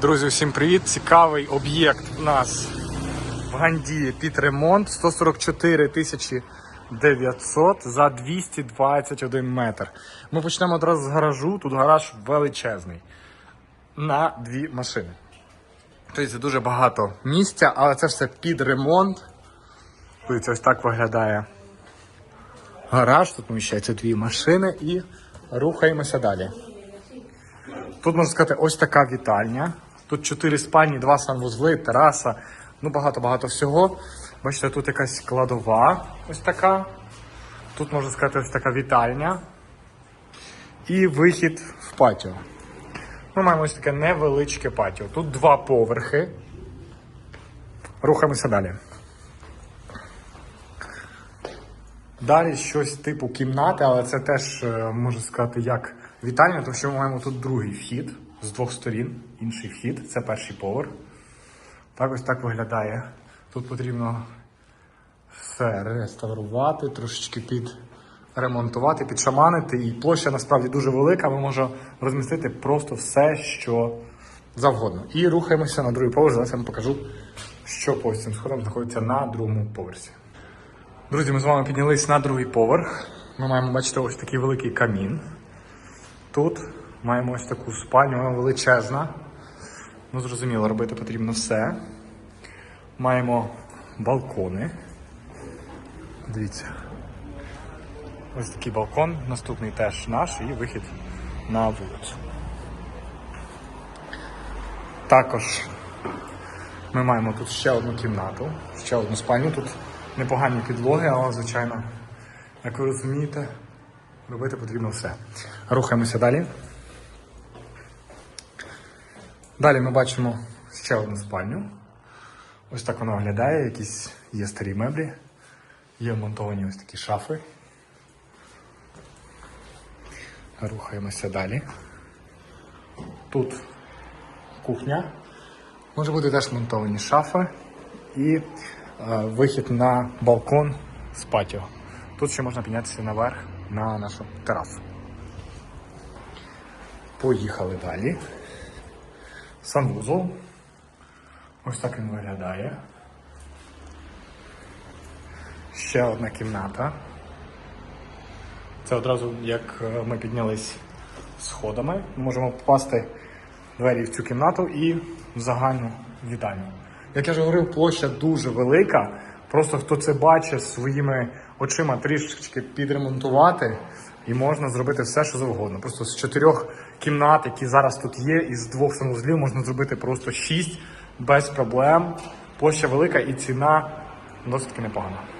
Друзі, всім привіт! Цікавий об'єкт у нас в Гандії під ремонт 144 тисячі 900 за 221 метр. Ми почнемо одразу з гаражу. Тут гараж величезний на дві машини. Тобто це дуже багато місця, але це все під ремонт. Дивіться, ось так виглядає гараж. Тут поміщаються дві машини і рухаємося далі. Тут можна сказати, ось така вітальня. Тут чотири спальні, два санвузли, тераса, ну багато-багато всього. Бачите, тут якась кладова, ось така. Тут можна сказати, ось така вітальня. І вихід в патіо. Ми маємо ось таке невеличке патіо. Тут два поверхи. Рухаємося далі. Далі щось типу кімнати, але це теж е, можна сказати як вітальня, тому що ми маємо тут другий вхід з двох сторін, інший вхід, це перший поверх. Так ось так виглядає. Тут потрібно все реставрувати, трошечки підремонтувати, підшаманити. І площа насправді дуже велика, ми можемо розмістити просто все, що завгодно. І рухаємося на другий поверх. Зараз я вам покажу, що по цим сходам знаходиться на другому поверсі. Друзі, ми з вами піднялись на другий поверх. Ми маємо бачити ось такий великий камін. Тут маємо ось таку спальню, вона величезна. Ну, зрозуміло, робити потрібно все. Маємо балкони. Дивіться. Ось такий балкон, наступний теж наш і вихід на вулицю. Також ми маємо тут ще одну кімнату, ще одну спальню. Тут непогані підлоги, але, звичайно, як ви розумієте, робити потрібно все. Рухаємося далі. Далі ми бачимо ще одну спальню. Ось так вона виглядає, якісь є старі меблі, є вмонтовані ось такі шафи. Рухаємося далі. Тут кухня. Може бути теж монтовані шафи і е, вихід на балкон з патіо. Тут ще можна піднятися наверх на нашу терасу. Поїхали далі. Санвузол. Ось так він виглядає. Ще одна кімната. Це одразу як е, ми піднялись сходами. Ми можемо попасти двері в цю кімнату і в загальну вітальню. Як я вже говорив, площа дуже велика. Просто хто це бачить своїми очима трішечки підремонтувати, і можна зробити все, що завгодно. Просто з чотирьох кімнат, які зараз тут є, із двох санузлів можна зробити просто шість без проблем. Площа велика і ціна досить таки непогана.